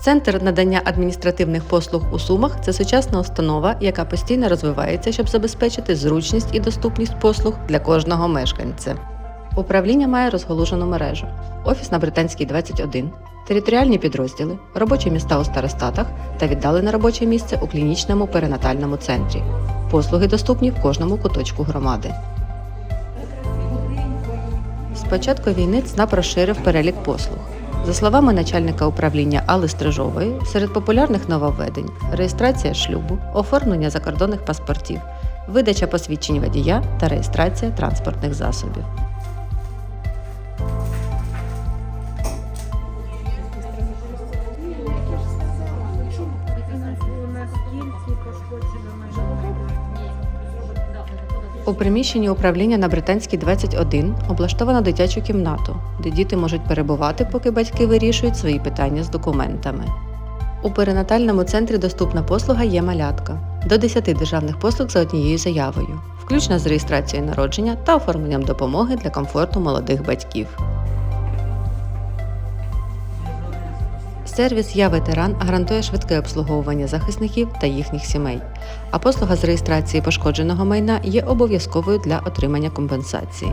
Центр надання адміністративних послуг у Сумах це сучасна установа, яка постійно розвивається, щоб забезпечити зручність і доступність послуг для кожного мешканця. Управління має розголужену мережу: офіс на Британській 21, територіальні підрозділи, робочі міста у старостатах та віддалене робоче місце у клінічному перинатальному центрі. Послуги доступні в кожному куточку громади. З початку війни ЦНАП розширив перелік послуг. За словами начальника управління Алли Стрижової, серед популярних нововведень реєстрація шлюбу, оформлення закордонних паспортів, видача посвідчень водія та реєстрація транспортних засобів. У приміщенні управління на Британській 21 облаштовано дитячу кімнату, де діти можуть перебувати, поки батьки вирішують свої питання з документами. У перинатальному центрі доступна послуга є малятка до 10 державних послуг за однією заявою, включно з реєстрацією народження та оформленням допомоги для комфорту молодих батьків. Сервіс Я ветеран гарантує швидке обслуговування захисників та їхніх сімей. А послуга з реєстрації пошкодженого майна є обов'язковою для отримання компенсації.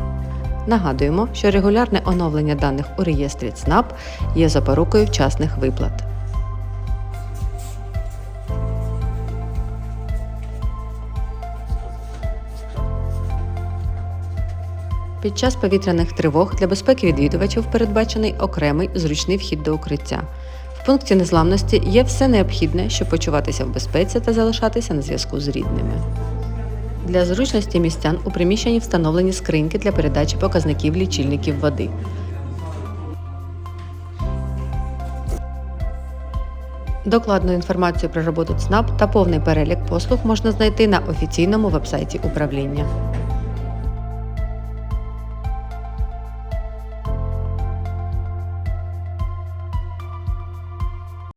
Нагадуємо, що регулярне оновлення даних у реєстрі ЦНАП є запорукою вчасних виплат. Під час повітряних тривог для безпеки відвідувачів передбачений окремий зручний вхід до укриття. Пункті незламності є все необхідне, щоб почуватися в безпеці та залишатися на зв'язку з рідними. Для зручності містян у приміщенні встановлені скриньки для передачі показників лічильників води. Докладну інформацію про роботу ЦНАП та повний перелік послуг можна знайти на офіційному вебсайті управління.